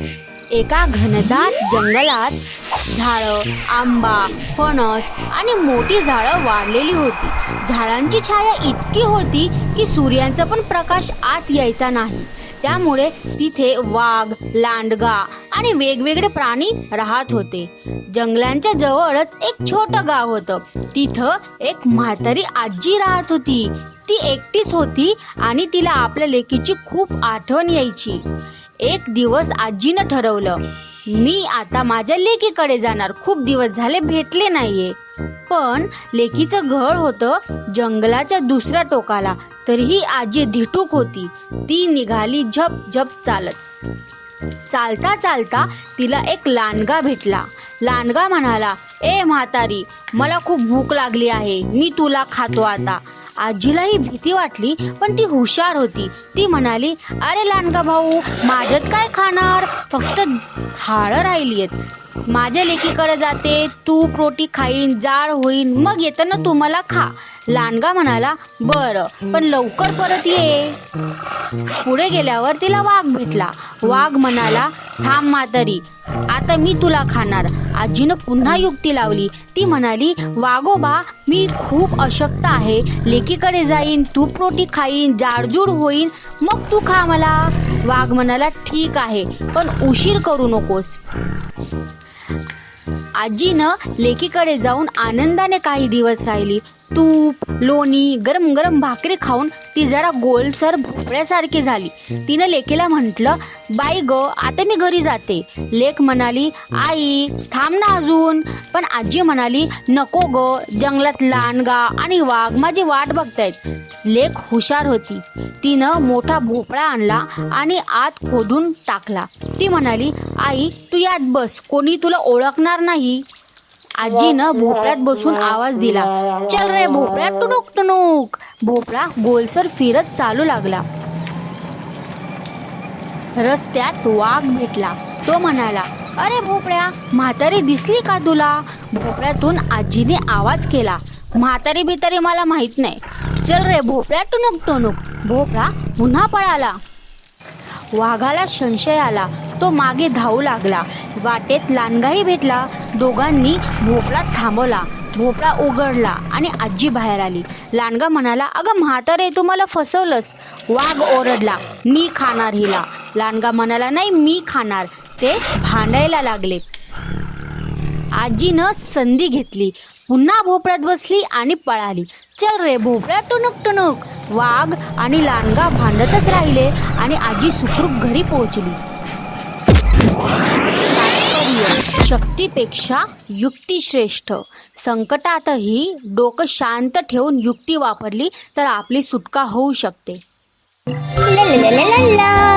एका घनदाट जंगलात झाडं आंबा फणस आणि मोठी झाडं वाढलेली होती. झाडांची छाया इतकी होती की सूर्याचा पण प्रकाश आत यायचा नाही. त्यामुळे तिथे वाघ लांडगा आणि वेगवेगळे प्राणी राहत होते. जंगलांच्या जवळच एक छोटं गाव होतं. तिथं एक म्हातारी आजी राहत होती. ती एकटीच होती आणि तिला आपल्या लेकीची खूप आठवण यायची. एक दिवस आजीनं ठरवलं मी आता माझ्या लेकीकडे जाणार. खूप दिवस झाले भेटले नाहीये. पण लेकीचं घर होतं जंगलाच्या दुसऱ्या टोकाला. तरीही आजी धिटूक होती. ती निघाली झप झप चालत. चालता चालता तिला एक लांडगा भेटला. लांडगा म्हणाला ए म्हातारी मला खूप भूक लागली आहे. मी तुला खातो आता. आजीलाही भीती वाटली पण ती हुशार होती. ती म्हणाली अरे लांडगा भाऊ माझ्यात काय खाणार? फक्त हाळं राहिली आहेत माझ्या लेकीकडे जाते तूप रोटी खाईन जाड होईन मग येताना तू मला खा. लांडगा म्हणाला बरं पण लवकर परत ये. पुढे गेल्यावर तिला वाघ भेटला. वाघ म्हणाला थांब म्हातारी आता मी तुला खाणार. आजीनं पुन्हा युक्ती लावली. ती म्हणाली वाघोबा मी खूप अशक्त आहे. लेकीकडे जाईन तूप रोटी खाईन जाडजूड होईन मग तू खा मला. वाघ म्हणाला ठीक आहे पण उशीर करू नकोस. आजीनं लेकीकडे जाऊन आनंदाने काही दिवस राहिली. तूप लोणी गरम गरम भाकरी खाऊन ती जरा गोलसर भोपळ्यासारखी झाली. तिनं लेकीला म्हटलं बाई ग आता मी घरी जाते. लेक म्हणाली आई थांब ना अजून. पण आजी म्हणाली नको ग जंगलात लांडगा आणि वाघ माझी वाट बघतायत. लेक हुशार होती. तिनं मोठा भोपळा आणला आणि आत खोदून टाकला. ती म्हणाली आई तू यात बस कोणी तुला ओळखणार नाही. आजीनं भोपळ्यात बसून आवाज दिला. चल रे भोपळ्या टुणूक टुणूक. भोपळा गोलसर फिरत चालू लागला. रस्त्यात वाघ भेटला. तो म्हणाला अरे भोपळ्या म्हातारी दिसली का तुला? भोपळ्यातून आजीने आवाज केला म्हातारी बितारी मला माहीत नाही. चल रे भोपळ्या टुणूक टुणूक. भोपळा पुन्हा पळाला. वाघाला संशय आला तो मागे धावू लागला. वाटेत लांडगाही भेटला. दोघांनी भोपळा थांबवला. भोपळा उघडला आणि आजी बाहेर आली. लांडगा म्हणाला अगं म्हातारे तू मला फसवलंस. वाघ ओरडला मी खाणार हिला. लांडगा म्हणाला नाही मी खाणार. ते भांडायला लागले. आजीनं संधी घेतली. पुन्हा भोपळ्यात बसली आणि पळाली. चल रे भोपळ्या टुणूक टुणूक. वाघ आणि लांडगा भांडतच राहिले आणि आजी सुखरूप घरी पोहोचली. शक्तीपेक्षा युक्ती श्रेष्ठ संकटातही डोकं शांत ठेवून युक्ती वापरली तर आपली सुटका होऊ शकते. ला ला ला ला ला.